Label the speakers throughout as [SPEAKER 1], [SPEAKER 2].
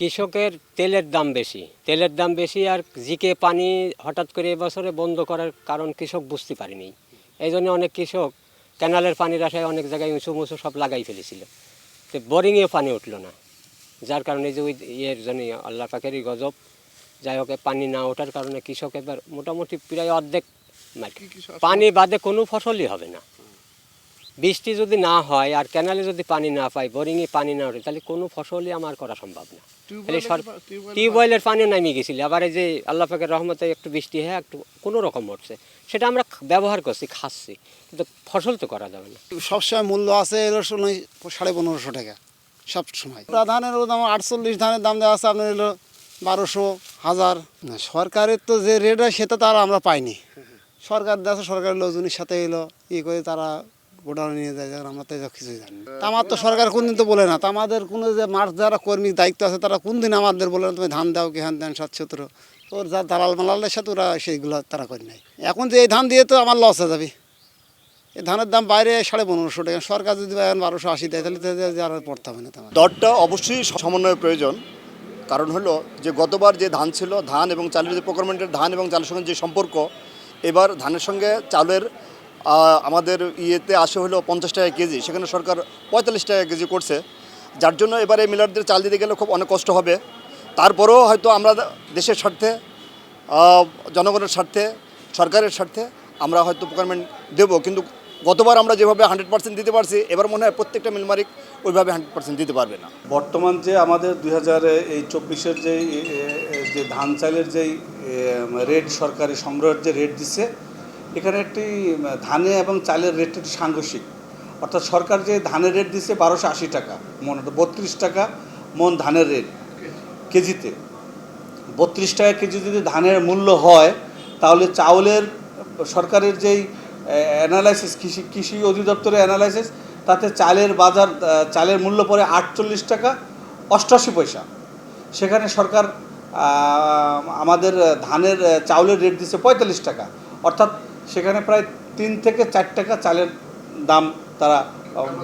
[SPEAKER 1] কৃষকের তেলের দাম বেশি। তেলের দাম বেশি আর জিকে পানি হঠাৎ করে এবছরে বন্ধ করার কারণ কৃষক বুঝতে পারেনি। এই জন্য অনেক কৃষক ক্যানালের পানির আশায় অনেক জায়গায় উঁচু মুচু সব লাগাই ফেলেছিল। তো বোরিংয়ে পানি উঠল না। যার কারণে যে ওই ইয়ের জন্য আল্লাহ পাখেরই গজব। যাই হোক পানি না ওঠার কারণে কৃষক এবার মোটামুটি প্রায় অর্ধেক মার পানি বাদে কোনো ফসলই হবে না। বৃষ্টি যদি না হয় আর ক্যানালে যদি পানি না পাই বোরিংয়ে পানি না ওঠে তাহলে কোনো ফসলই আমার করা সম্ভব না। টিউবওয়েলের পানিও নামিয়ে গেছিল। আবার এই যে আল্লাহ পাকের রহমতে একটু বৃষ্টি হয়ে একটু কোনো রকম উঠছে। সেটা আমরা ব্যবহার করছি খাচ্ছি। কিন্তু ফসল তো করা যাবে না।
[SPEAKER 2] সবসময় মূল্য আছে সাড়ে পনেরোশো টাকা সব সময়। ধানের দাম আটচল্লিশ ধানের দাম দেওয়া আছে আপনার এলো বারোশো হাজার। সরকারের তো যে রেট হয় সেটা তো আর আমরা পাইনি। সরকার দেশে সরকারের লোকজনের সাথে এলো, ই করে তারা গোডাউনে নিয়ে যায়, যারা আমরা তো কিছুই জানি আমার তো সরকার কোনদিন তো বলে না। তা আমাদের কোনো যে মাঠ যারা কর্মী দায়িত্ব আছে, তারা কোনদিন আমাদের বলে না, তুমি ধান দাও, কি হ্যান দেন সাতশত ওর যা দালাল মালালের সাথে ওরা সেইগুলো তারা করে নাই এখন যে এই ধান দিয়ে তো আমার লস হয়ে যাবে। এই ধানের দাম বাইরে সাড়ে পনেরোশো টাকা। সরকার যদি এখন বারোশো আশি দেয়, তাহলে আর পড়তে হবে না
[SPEAKER 3] দরটা অবশ্যই সমন্বয়ের প্রয়োজন। কারণ হলো যে গতবার যে ধান ছিল, ধান এবং চালের যে প্রকারমেন্টের ধান এবং চালের সঙ্গে যে সম্পর্ক এবার ধানের সঙ্গে চালের আমাদের ইয়েতে আসে হলো পঞ্চাশ টাকা কেজি, সেখানে সরকার পঁয়তাল্লিশ টাকা কেজি করছে। যার জন্য এবারে মিলারদের চাল দিতে গেলে খুব অনেক কষ্ট হবে। তারপরেও হয়তো আমরা দেশের স্বার্থে জনগণের স্বার্থে, সরকারের স্বার্থে আমরা হয়তো প্রকারমেন্ট দেবো। কিন্তু গতবার আমরা যেভাবে হান্ড্রেড পার্সেন্ট দিতে পারছি, এবার মনে হয় প্রত্যেকটা মিল মালিক ওইভাবে হান্ড্রেড পার্সেন্ট দিতে পারবে না।
[SPEAKER 4] বর্তমান যে আমাদের দুই হাজার, এই চব্বিশের যে ধান চালের যেই রেট সরকারি সংগ্রহের যে রেট দিচ্ছে এখানে একটি ধানে এবং চালের রেট একটি সাংঘর্ষিক। অর্থাৎ সরকার যে ধানের রেট দিচ্ছে বারোশো আশি টাকা, মন বত্রিশ টাকা, মন ধানের রেট কেজিতে। বত্রিশ টাকা কেজি যদি ধানের মূল্য হয়, তাহলে চাউলের সরকারের যেই অ্যানালাইসিস কৃষি কৃষি অধিদপ্তরের অ্যানালাইসিস তাতে চালের বাজার চালের মূল্য পড়ে আটচল্লিশ টাকা অষ্টআশি পয়সা। সেখানে সরকার আমাদের ধানের চাউলের রেট দিচ্ছে পঁয়তাল্লিশ টাকা। অর্থাৎ সেখানে প্রায় তিন থেকে চার টাকা চালের দাম তারা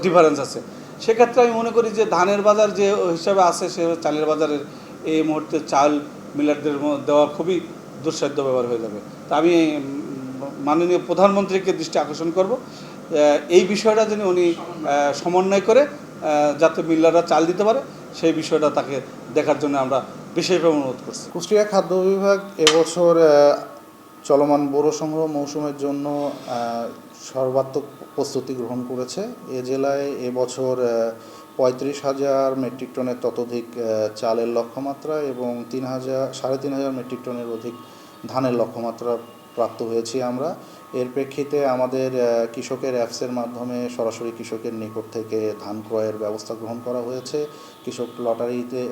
[SPEAKER 4] ডিফারেন্স আছে। সেক্ষেত্রে আমি মনে করি যে ধানের বাজার যে হিসাবে আছে, সে চালের বাজারের এই মুহূর্তে চাল মিলারদের দেওয়া খুবই দুঃসাধ্য ব্যবহার হয়ে যাবে। তা আমি মাননীয় প্রধানমন্ত্রীকে দৃষ্টি আকর্ষণ করব। এই বিষয়টা যেন উনি সমন্বয় করে যাতে মিল্লাররা চাল দিতে পারে, সেই বিষয়টা তাকে দেখার জন্য আমরা বিশেষভাবে অনুরোধ করছি।
[SPEAKER 5] কুষ্টিয়া খাদ্য বিভাগ এবছর চলমান বোরো সংগ্রহ মৌসুমের জন্য সর্বাত্মক প্রস্তুতি গ্রহণ করেছে। এ জেলায় এবছর পঁয়ত্রিশ হাজার মেট্রিক টনের ততোধিক চালের লক্ষ্যমাত্রা এবং তিন হাজার, সাড়ে তিন হাজার মেট্রিক টনের অধিক ধানের লক্ষ্যমাত্রা প্রাপ্ত হয়েছি আমরা। এর প্রেক্ষিতে আমাদের কৃষকের অ্যাপসের মাধ্যমে সরাসরি কৃষকের নিকট থেকে ধান ক্রয়ের ব্যবস্থা গ্রহণ করা হয়েছে। কৃষক লটারিতে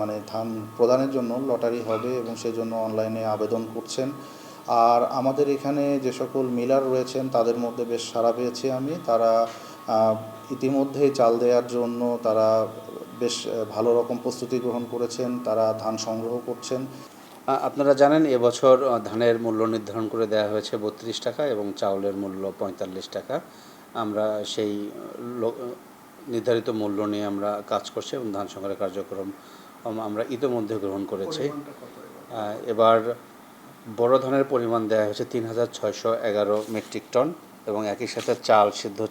[SPEAKER 5] মানে ধান প্রদানের জন্য লটারি হবে এবং সেই জন্য অনলাইনে আবেদন করছেন। আর আমাদের এখানে যে সকল মিলার রয়েছেন তাদের মধ্যে বেশ সাড়া পেয়েছি আমি। তারা আহ, ইতিমধ্যেই চাল দেওয়ার জন্য তারা বেশ ভালো রকম প্রস্তুতি গ্রহণ করেছেন। তারা ধান সংগ্রহ করছেন।
[SPEAKER 6] আপনারা জানেন এবছর ধানের মূল্য নির্ধারণ করে দেওয়া হয়েছে বত্রিশ টাকা এবং চাউলের মূল্য পঁয়তাল্লিশ টাকা। আমরা সেই নির্ধারিত মূল্য নিয়ে আমরা কাজ করছি এবং ধান সংগ্রহের কার্যক্রম আমরা ইতিমধ্যে গ্রহণ করেছি। এবার? বড় ধানের পরিমাণ দেওয়া হয়েছে তিন হাজার ছয়শো এগারো মেট্রিক টন এবং একই সাথে চাল সিদ্ধ চাল